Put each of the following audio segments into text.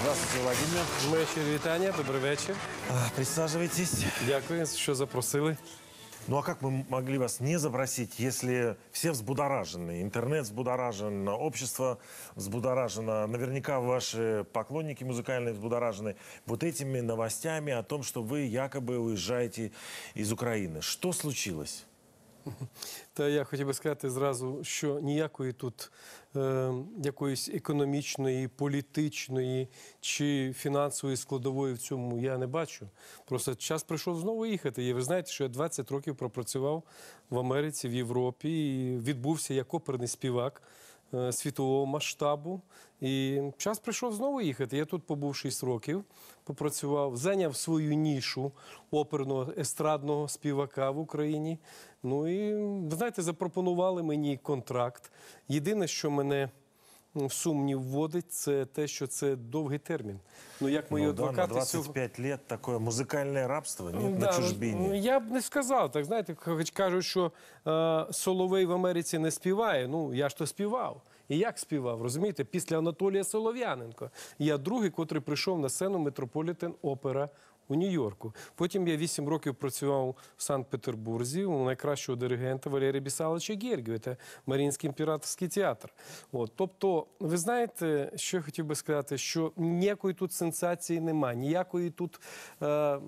Здравствуйте, Владимир. Моє щирі вітання, добрий вечір. А, Присаживайтесь. Дякую, що запросили. Ну а как мы могли вас не запросить, если все взбудоражены? Интернет взбудоражен, общество взбудоражено. Наверняка ваши поклонники музыкальные взбудоражены вот этими новостями о том, что вы якобы уезжаете из Украины. Что случилось? Та я хотів би сказати зразу, що ніякої тут е, якоїсь економічної, політичної чи фінансової складової в цьому я не бачу. Просто час прийшов знову їхати. І ви знаєте, що я 20 років пропрацював в Америці, в Європі і відбувся як оперний співак. Е, Світового масштабу, і час прийшов знову їхати. Я тут побув 6 років, попрацював, зайняв свою нішу оперного естрадного співака в Україні. Ну і знаєте, запропонували мені контракт. Єдине, що мене сумнів вводить, це те, що це довгий термін. Ну як мої Ну да, на адвокати сьогодні. 25 лет такое музыкальное рабство нет, на Да, ну. Я б не сказав. Так знаєте, хоч кажуть, що е, Соловей в Америці не співає. Ну я ж то співав. І як співав, розумієте? Після Анатолія Солов'яненко. Я другий, котрий прийшов на сцену Метрополітен Опера у Нью-Йорку. Потім я вісім років працював в Санкт-Петербурзі у найкращого диригента Валерія Бісалича Гергію. Це Маріїнський імператорський театр. От, тобто, ви знаєте, що я хотів би сказати, що ніякої тут сенсації немає, ніякої тут е,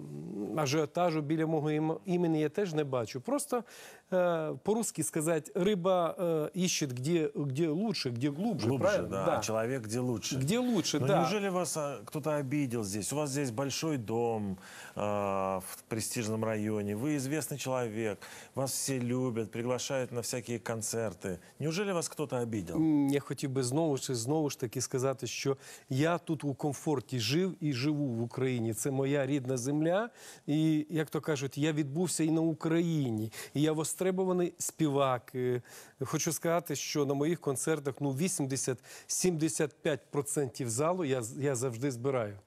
ажіотажу біля мого імені я теж не бачу. Просто е, по-русски сказати, риба е, іщет где, где лучше, где глубже. Глубже, правильно? да, а человек где лучше. Где лучше, Но да. неужели вас кто-то обидел здесь? У вас здесь большой дом а, в престижном районе. Вы известный человек. Вас все любят, приглашают на всякие концерты. Неужели вас кто-то обидел? М, Я хотів би знову ж знову ж таки сказати, що я тут у комфорті жив і живу в Україні. Це моя рідна земля. І як то кажуть, я відбувся і на Україні. І я востребований співак. Е, Хочу сказати, що на моїх концертах ну 80-75% залу я, я завжди збираю.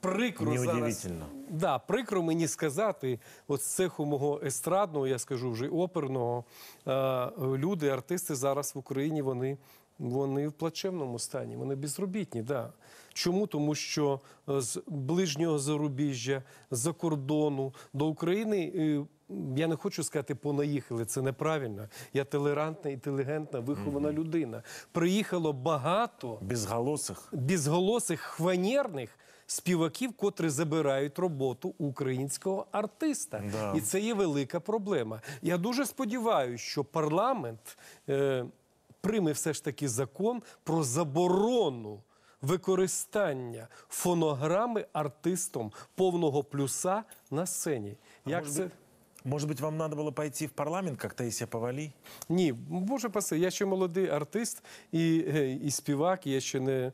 Прикро зараз. Да, прикро мені сказати, от з цеху мого естрадного, я скажу вже оперного, е, люди, артисти зараз в Україні, вони, вони в плачевному стані, вони безробітні. Да. Чому? Тому що е, з ближнього зарубіжжя, з-за кордону до України. е, Я не хочу сказати, понаїхали, це неправильно. Я толерантна, інтелігентна, вихована людина. Приїхало багато Безголосых? безголосих хванерних співаків, котрі забирають роботу українського артиста. Да. І це є велика проблема. Я дуже сподіваюся, що парламент е, прийме все ж таки закон про заборону. Використання фонограми артистом повного плюса на сцені. Як может це Может быть, вам надо было пойти в парламент, как Таисия Повали? Ні, боже паси, я ще молодий артист і, е, і співак, я ще не,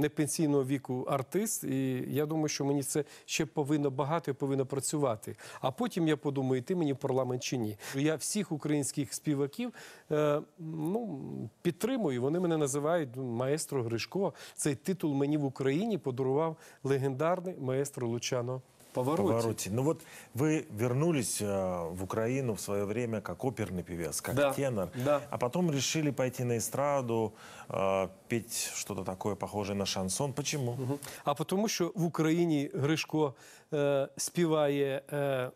не пенсійного віку артист. І я думаю, що мені це ще повинно багато і повинно працювати. А потім я подумаю, йти мені в парламент чи ні. Я всіх українських співаків е, ну, підтримую. Вони мене називають ну, маестро Гришко. Цей титул мені в Україні подарував легендарний маестро Лучано Павароті. Повороте. Ну вот вы вернулись э, в Украину в свое время как оперный певец, как Да, тенор, да. а потом решили пойти на эстраду, э, петь что-то такое похожее на шансон. Почему? Мгм. А тому, що в Україні Гришко е, співає е,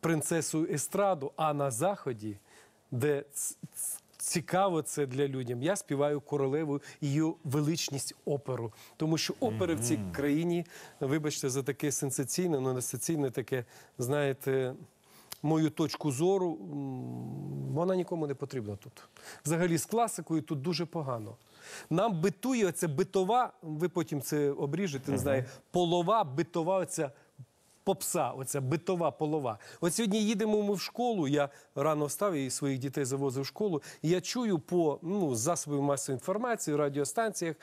принцесу естраду, а на Заході, де ц- ц- цікаво це для людям, я співаю королеву її величність оперу. Тому що опери в цій країні, вибачте, за таке сенсаційне, ну не сенсаційне таке, знаєте. Мою точку зору, вона нікому не потрібна тут. Взагалі, з класикою тут дуже погано. Нам битує оця битова, ви потім це обріжете, не знаю, полова, битова, оця попса, оця битова полова. От сьогодні їдемо ми в школу. Я рано встав і своїх дітей завозив в школу. І я чую по ну, засобів масової інформації, радіостанціях.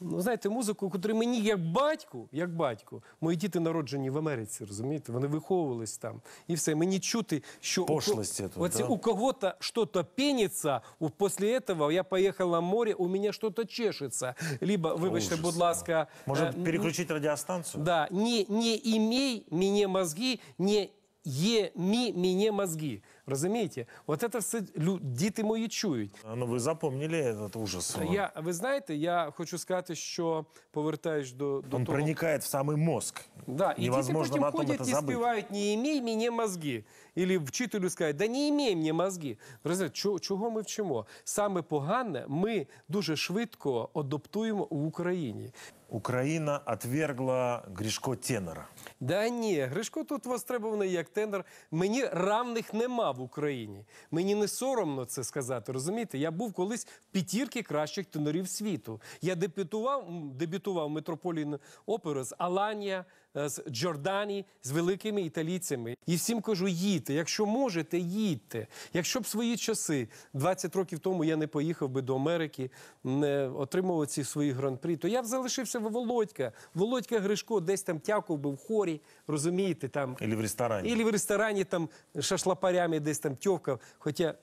Ну, знаєте, музику, котру мені як батьку, як батько, мої діти народжені в Америці, розумієте? Вони виховувались там. І все. Мені чути, що у Пошлості тут, оці- да? у кого-то что-то пенится, у- после этого я поехал на море, у меня что-то чешется. Либо, вибачте, Ужас. будь ласка, Может, е, переключить радиостанцию? Да, не, не имей мне мозги, не є мі, міне мозги. Розумієте? От це все лю- діти мої чують. А, Ну, вы запомнили этот ужас. Я, ви знаєте, я хочу сказати, що повертаєш до, до Он того. проникает в самый мозг. Да, і діти Невозможно потім на том ходять это і забыть. співають «Не імей мені мозги». Ілі вчителю скажуть, да не імей мені мозги. Розумієте, чого, чого ми вчимо? Саме погане ми дуже швидко адаптуємо в Україні. Украина отвергла Гришко Тенора. Да ні, Гришко тут востребований як тендер. Мені равних нема в Україні. Мені не соромно це сказати. Розумієте? Я був колись в п'ятірки кращих тенорів світу. Я дебютував, дебютував Метрополін оперу з Аланія, е, з Джордані, з великими італійцями. І всім кажу: їдьте. Якщо можете, їдьте. Якщо б свої часи 20 років тому я не поїхав би до Америки, не отримав ці свої гран-прі, то я б залишився в Володька. Володька Гришко десь там тякав би в хорі, розумієте, там. Или в ресторане. Ілі в ресторані там шашлапарями десь там тьовкав. Хоча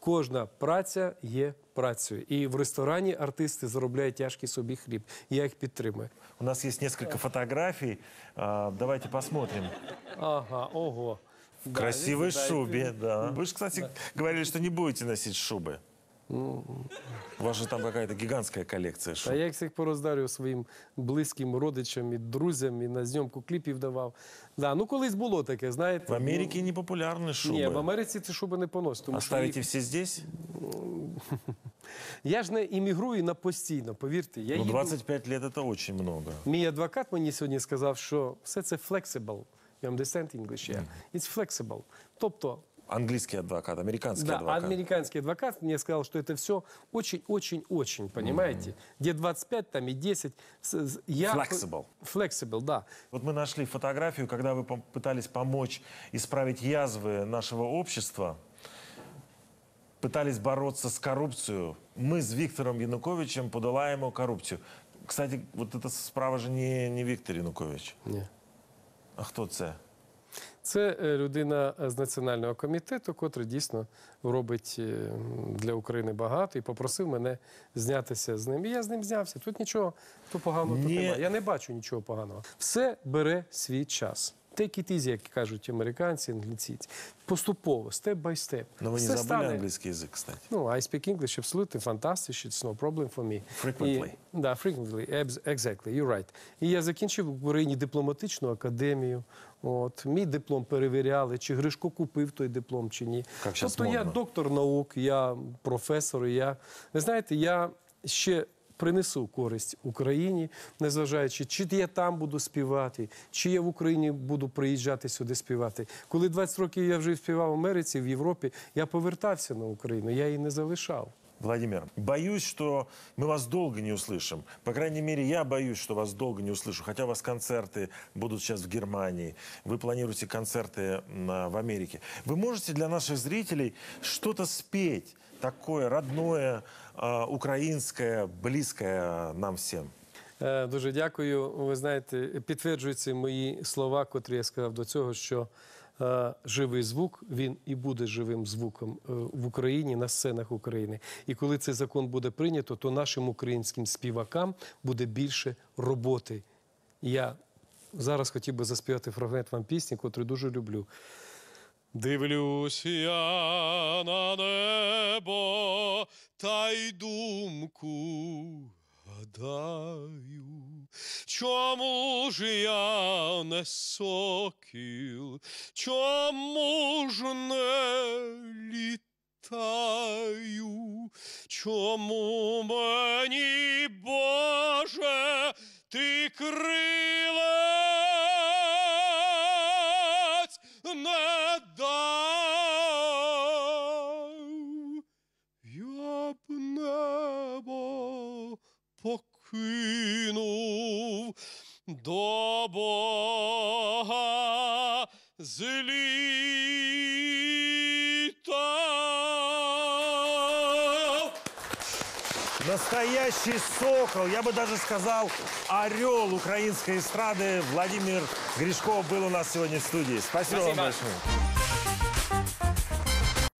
кожна праця є працею. І в ресторані артисти заробляють тяжкий собі хліб. Я їх підтримую. У нас есть несколько фотографий. А, давайте посмотрим. Ага, ого. В красивой шубе, да. Вы же, кстати, говорили, что не будете носить шубы. У вас же там какая-то гигантская коллекция А шуб. я їх всіх пороздарював своїм близьким родичам і друзям, і на зйомку кліпів давав. Да, ну колись було таке, знаєте. В Америке не популярны Ну, шубы. ні, в Америці ці шуби не поносять. Тому що Оставите їх- все здесь? Я ж не іммігрую на постійно, повірте. Я Ну, їду... 25 лет это очень много. Мій адвокат мені сьогодні сказав, що все це flexible. You understand English? Yeah. It's flexible. Тобто, Английский адвокат, американский да, адвокат. американский адвокат мне сказал, что это все очень-очень-очень, понимаете? Где 25, там и 10. С- с- Я... Flexible. Flexible, да. Вот мы нашли фотографию, когда вы пытались помочь исправить язвы нашего общества, пытались бороться с коррупцией. Мы с Виктором Януковичем подолаем коррупцию. Кстати, вот эта справа же не, не Виктор Янукович. Ні. А хто це? Це е, людина з національного комітету, котрий дійсно робить е, для України багато і попросив мене знятися з ним. І я з ним знявся. Тут нічого поганого тут немає. Я не бачу нічого поганого. Все бере свій час. Take it easy, як кажуть американці, англійці. Поступово, step by step. Но вы не Все забыли стане- английский язык, кстати. Ну, I speak English absolutely fantastic, it's no problem for me. Frequently. І, да, frequently, abs- exactly, you're right. І я закінчив в Україні дипломатичну академію. От, мій диплом перевіряли, чи Гришко купив той диплом, чи ні. Как щас тобто я модно. доктор наук, я професор, і я, ви знаєте, я ще принесу користь Україні, незважаючи, чи я там буду співати, чи я в Україні буду приїжджати сюди співати. Коли 20 років я вже співав в Америці, в Європі, я повертався на Україну, я її не залишав. Владимир, боюсь, что мы вас долго не услышим. По крайней мере, я боюсь, что вас долго не услышу. Хотя у вас концерты будут сейчас в Германии, вы планируете концерты м, в Америке. Вы можете для наших зрителей что-то спеть такое родное, а, украинское, близкое нам всем? Е, Дуже дякую. Ви знаєте, підтверджуються мої слова, котрі я сказав до цього, що е, живий звук він і буде живим звуком е, в Україні на сценах України. І коли цей закон буде прийнято, то нашим українським співакам буде більше роботи. Я зараз хотів би заспівати фрагмент вам пісні, котру дуже люблю. Дивлюсь я на небо та й думку гадаю, чому ж я не сокіл, чому ж не літаю, чому мені, Боже, ти крилець до Бога злітав. Настоящий сокол, я бы даже сказал, орел украинской эстрады Владимир Гришко был у нас сегодня в студии. Спасибо, вам Спасибо. большое.